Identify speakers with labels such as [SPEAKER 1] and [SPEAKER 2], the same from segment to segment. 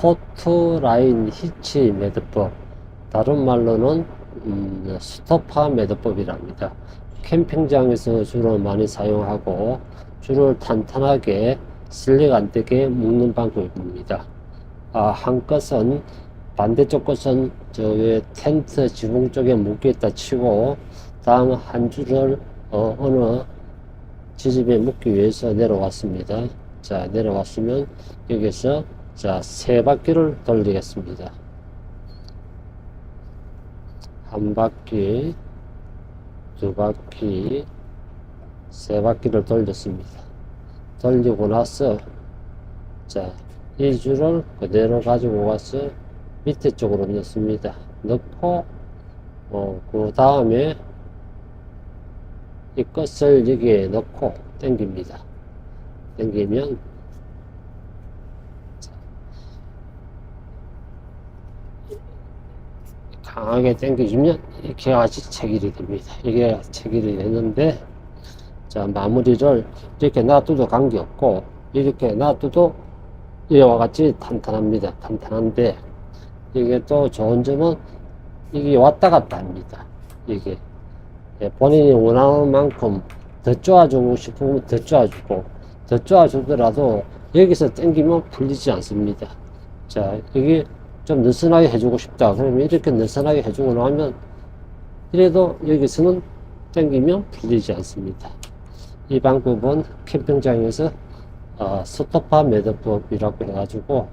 [SPEAKER 1] 토트 라인 히치 매듭법, 다른 말로는 음, 스토파 매듭법이랍니다. 캠핑장에서 주로 많이 사용하고 줄을 탄탄하게 슬릭 안 되게 묶는 방법입니다. 아, 한 끝은 반대쪽 끝은 저 위에 텐트 지붕 쪽에 묶겠다 치고 다음 한 줄을 어, 어느 지집에 묶기 위해서 내려왔습니다. 자, 내려왔으면 여기서 자, 세 바퀴를 돌리겠습니다. 한 바퀴, 두 바퀴, 세 바퀴를 돌렸습니다. 돌리고 나서 자, 이 줄을 그대로 가지고 가서 밑에 쪽으로 넣습니다. 넣고 어, 그 다음에 이 끝을 여기에 넣고 당깁니다. 당기면 강하게 당겨주면 이렇게 아주 체결이 됩니다. 이게 체결이 되는데 자 마무리를 이렇게 놔둬도 관계없고 이렇게 놔둬도 이와 같이 탄탄합니다. 탄탄한데 이게 또 좋은 점은 이게 왔다 갔다 합니다. 이게 예, 본인이 원하는 만큼 더 쪼아주고 싶으면 더 쪼아주고 더 쪼아주더라도 여기서 당기면 풀리지 않습니다. 자 이게 좀 느슨하게 해주고 싶다 그러면 이렇게 느슨하게 해주고 나면 이래도 여기서는 당기면 풀리지 않습니다. 이 방법은 캠핑장에서 어, 스토파 매듭법이라고 해가지고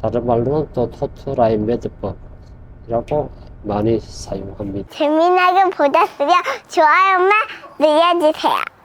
[SPEAKER 1] 다른 말로는 또 토트라인 매듭법이라고 많이 사용합니다.
[SPEAKER 2] 재미나게 보셨으면 좋아요만 눌러주세요.